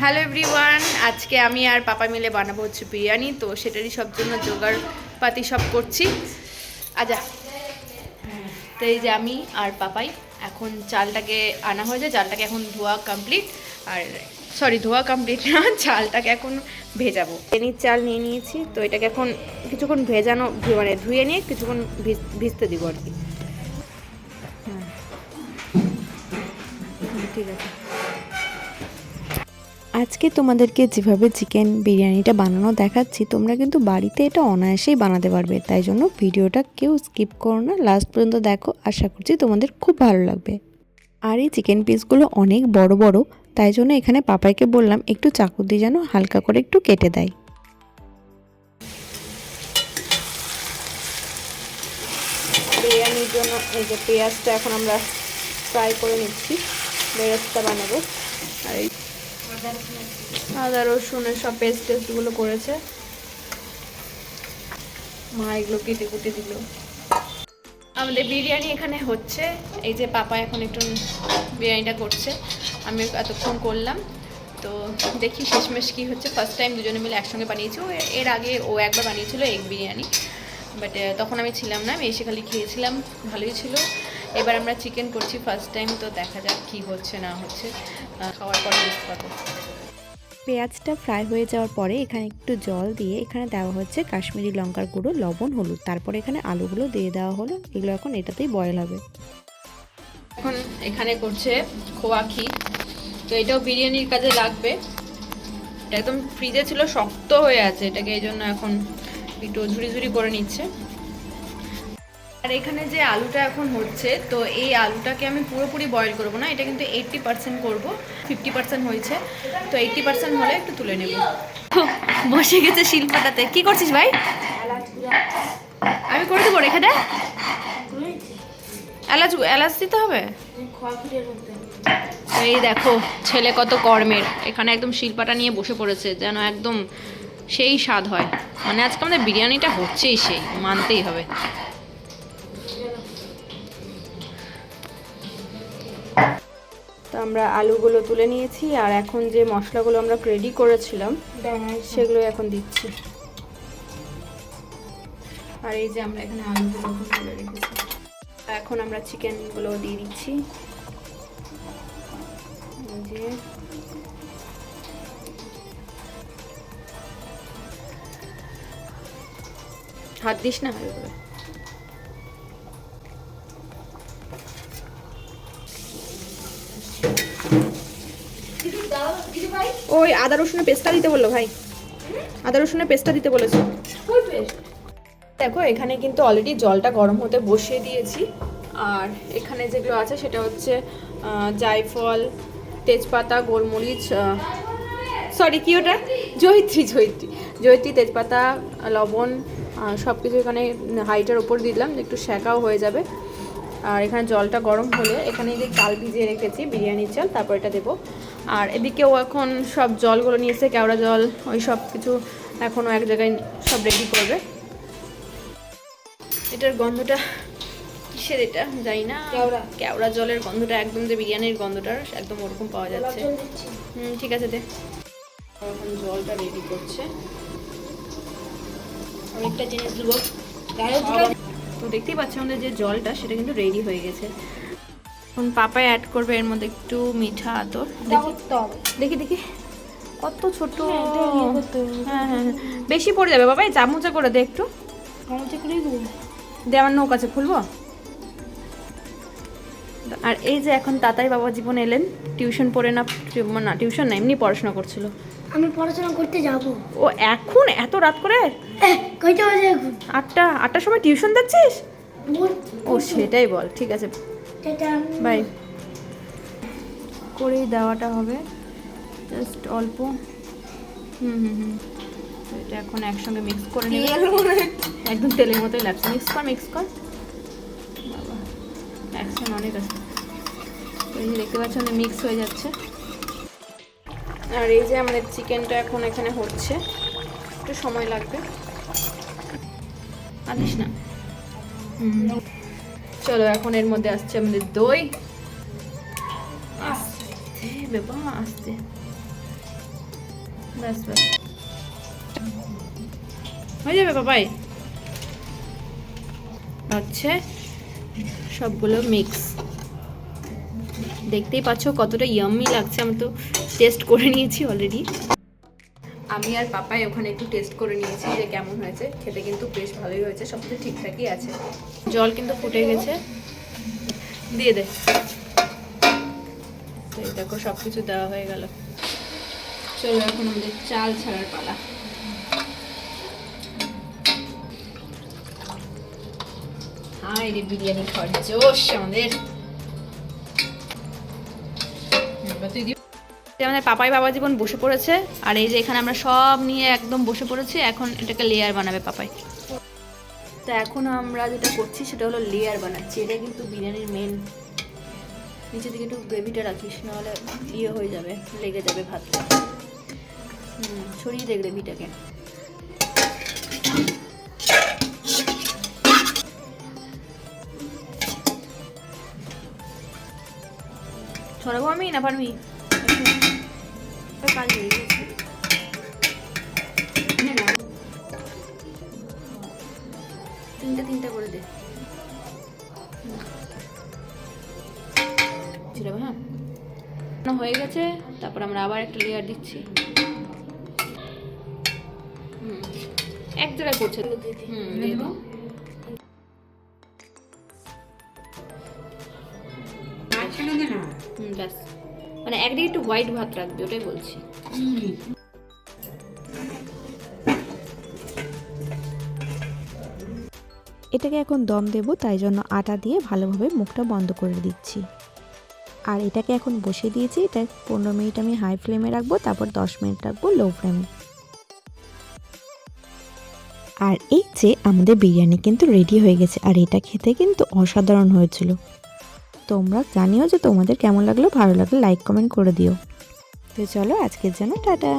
Hello everyone আজকে আমি আর পাপা মিলে বানাবো হচ্ছে বিরিয়ানি, তো সেটারই সব জন্য জোগাড় পাতি সব করছি। আজা তো এই যে আমি আর পাপাই এখন চালটাকে আনা হয়েছে চালটাকে এখন ধোয়া কমপ্লিট আর সরি ধোয়া কমপ্লিট না চালটাকে এখন ভেজাবো। বিরিয়ানির চাল নিয়ে নিয়েছি তো এটাকে এখন কিছুক্ষণ ভেজানো মানে ধুয়ে নিয়ে কিছুক্ষণ ভিজ- ভিজতে দিব আর কি। হুম, ঠিক আছে। আজকে তোমাদেরকে যেভাবে চিকেন বিরিয়ানিটা বানানো দেখাচ্ছি, তোমরা কিন্তু বাড়িতে এটা অনায়াসেই বানাতে পারবে। তাই জন্য ভিডিওটা কেউ স্কিপ করো না লাস্ট পর্যন্ত দেখো, আশা করছি তোমাদের খুব ভালো লাগবে। আর এই চিকেন পিসগুলো অনেক বড় বড়, তাই জন্য এখানে পাপাইকে বললাম একটু চাকু দিয়ে যেন হালকা করে একটু কেটে দেয়। বিরিয়ানির জন্য এই যে পেঁয়াজটা এখন আমরা ফ্রাই করে নিচ্ছি, বেরেস্তা বানাবো। আর এই আদা রসুনের সব পেস্ট টেস্টগুলো করেছে। মা এগুলো কেটে কুটে দিল। আমাদের বিরিয়ানি এখানে হচ্ছে। এই যে পাপা এখন একটু বিরিয়ানিটা করছে। আমি এতক্ষণ করলাম। তো দেখি শেষমেশ কী হচ্ছে। ফার্স্ট টাইম দুজনে মিলে একসঙ্গে বানিয়েছি। ও এর আগে ও একবার বানিয়েছিল এগ বিরিয়ানি। বাট তখন আমি ছিলাম না। আমি এসে খালি খেয়েছিলাম। ভালোই ছিল। এবার আমরা চিকেন করছি ফার্স্ট টাইম তো দেখা যাক কী হচ্ছে না হচ্ছে। খাওয়ার পরে বুঝতে পারব পেঁয়াজটা ফ্রাই হয়ে যাওয়ার পরে এখানে একটু জল দিয়ে এখানে দেওয়া হচ্ছে কাশ্মীরি লঙ্কার গুঁড়ো লবণ হলুদ। তারপরে এখানে আলুগুলো দিয়ে দেওয়া হলো। এগুলো এখন এটাতেই বয়েল হবে। এখন এখানে করছে খোয়া ক্ষীর। তো এটাও বিরিয়ানির কাজে লাগবে। এটা একদম ফ্রিজে ছিল শক্ত হয়ে আছে। এটাকে এই জন্য এখন একটু ঝুড়ি ঝুড়ি করে নিচ্ছে। আর এখানে যে আলুটা এখন হচ্ছে, তো এই আলুটাকে আমি পুরোপুরি বয়েল করব না, এটা কিন্তু এইট্টি পার্সেন্ট করব ফিফটি পার্সেন্ট হয়েছে, তো এইট্টি পার্সেন্ট হলে একটু তুলে নেব। বসে গেছে শিল্পাটাতে। কি করছিস ভাই? আমি করে দেবো রেখে দে। এলাচ এলাচ দিতে হবে? এই দেখো, ছেলে কত কর্মের। এখানে একদম শিল্পাটা নিয়ে বসে পড়েছে, যেন একদম সেই স্বাদ হয়। মানে আজকে আমাদের বিরিয়ানিটা হচ্ছেই সেই, মানতেই হবে। তো আমরা আলুগুলো তুলে নিয়েছি আর এখন যে মশলাগুলো আমরা রেডি করেছিলাম সেগুলো এখন দিচ্ছি। আর এই যে আমরা এখানে আলুগুলো এখন তুলে রেখেছি। এখন আমরা চিকেনগুলো দিয়ে দিচ্ছি। যে। হাত দিস না এভাবে ওই আদা রসুনের পেস্টটা দিতে বলল ভাই। আদা রসুনের পেস্টটা দিতে বলেছে। দেখো এখানে কিন্তু অলরেডি জলটা গরম হতে বসিয়ে দিয়েছি। আর এখানে যেগুলো আছে সেটা হচ্ছে জায়ফল তেজপাতা গোলমরিচ সরি কি ওটা? জয়িত্রী জয়িত্রী। জয়িত্রী তেজপাতা লবণ সব কিছু এখানে হাইটার ওপর দিলাম একটু সেকাও হয়ে যাবে। আর এখানে জলটা গরম হলে এখানে যে চাল ভিজিয়ে রেখেছি বিরিয়ানির চাল তারপর এটা দেবো। আর এদিকেও এখন সব জলগুলো নিয়েছে কেওড়া জল ওই সব কিছু এখনও এক জায়গায় সব রেডি করবে। এটার গন্ধটা কিসের এটা? জানি না। কেওড়া। কেওড়া জলের গন্ধটা একদম যে বিরিয়ানির গন্ধটা একদম ওরকম পাওয়া যাচ্ছে। হুম ঠিক আছে দে। এখন জলটা রেডি করছে। অনেকটা জিনিস দেবো তো দেখতেই পাচ্ছি আমাদের যে জলটা সেটা কিন্তু রেডি হয়ে গেছে। এখন পাপায় অ্যাড করবে এর মধ্যে একটু মিঠা আতর। দেখি। দেখি দেখি। কত ছোট। হ্যাঁ হ্যাঁ হ্যাঁ। বেশি পড়ে যাবে বাবা চামচা করে দে একটু। দে আমার নৌক আছে খুলবো। আর এই যে এখন তাতাই বাবা জীবন এলেন টিউশন পড়ে না না টিউশন না এমনি পড়াশোনা করছিল। আমি পড়াশোনা করতে যাব। ও এখন? এত রাত করে? কয়টা বাজে এখন? আটটা আটটার সময় টিউশন যাচ্ছিস? ও সেটাই বল ঠিক আছে। বাই করেই দেওয়াটা হবে। জাস্ট অল্প। হুম হুম হুম। এটা এখন একসঙ্গে মিক্স করে নেবে। একদম তেলের মতোই লাগছে। মিক্স কর মিক্স কর। বাবা অ্যাকশন অনেক আছে। এই যে দেখতে পাচ্ছেন মিক্স হয়ে যাচ্ছে। আর এই যে আমাদের চিকেনটা এখন এখানে হচ্ছে। একটু সময় লাগবে। আদিস না। হুম। চলো এখন এর মধ্যে আসছে আমাদের দই। আস্তে বাবা আস্তে ব্যাস ব্যাস। হয়ে যাবে বাবাই। হচ্ছে সবগুলো মিক্স দেখতেই পাচ্ছ কতটা ইয়াম্মি লাগছে আমি তো টেস্ট করে নিয়েছি অলরেডি আমি আর পাপাই ওখানে একটু টেস্ট করে নিয়েছি যে কেমন হয়েছে। খেতে কিন্তু বেশ ভালোই হয়েছে সব কিছু ঠিকঠাকই আছে। জল কিন্তু ফুটে গেছে। দিয়ে দে। দেখো সব কিছু দেওয়া হয়ে গেল। চলো এখন আমাদের চাল ছাড়ার পালা। বিরিয়ানি খাওয়ার জোশ আমাদের। তুই? এই আমাদের পাপাই বাবা জীবন বসে পড়েছে। আর এই যে এখানে আমরা সব নিয়ে একদম বসে পড়েছি, এখন এটাকে লেয়ার বানাবে পাপাই। তো এখন আমরা যেটা করছি সেটা হলো লেয়ার বানাচ্ছি। এটা কিন্তু বিরিয়ানির মেন নিচের দিকে একটু গ্রেভিটা রাখিস, নাহলে ইয়ে হয়ে যাবে, লেগে যাবে ভাতটা হুম, ছড়িয়ে দে গ্রেভিটাকে। ছড়াবো আমি না পারবি? কাজ হয়ে গেছে। নে না। তিনটে তিনটে করে দে। হ্যাঁ না, হয়ে গেছে। তারপর আমরা আবার একটা লেয়ার দিচ্ছি। হুম এক জায়গায় করছে হুম ব্যাস। মানে একদিকে একটু হোয়াইট ভাত রাখবি, ওটাই বলছি। এটাকে এখন দম দেব, তাই জন্য আটা দিয়ে ভালোভাবে মুখটা বন্ধ করে দিচ্ছি। আর এটাকে এখন বসিয়ে দিয়েছি, এটা পনেরো মিনিট আমি হাই ফ্লেমে রাখব, তারপর দশ মিনিট রাখব লো ফ্লেমে আর এই যে আমাদের বিরিয়ানি কিন্তু রেডি হয়ে গেছে, আর এটা খেতে কিন্তু অসাধারণ হয়েছিল। তোমরা জানিও যে তোমাদের কেমন লাগল, ভালো লাগলে লাইক কমেন্ট করে দিও। তো চলো, আজকের জন্য টাটা।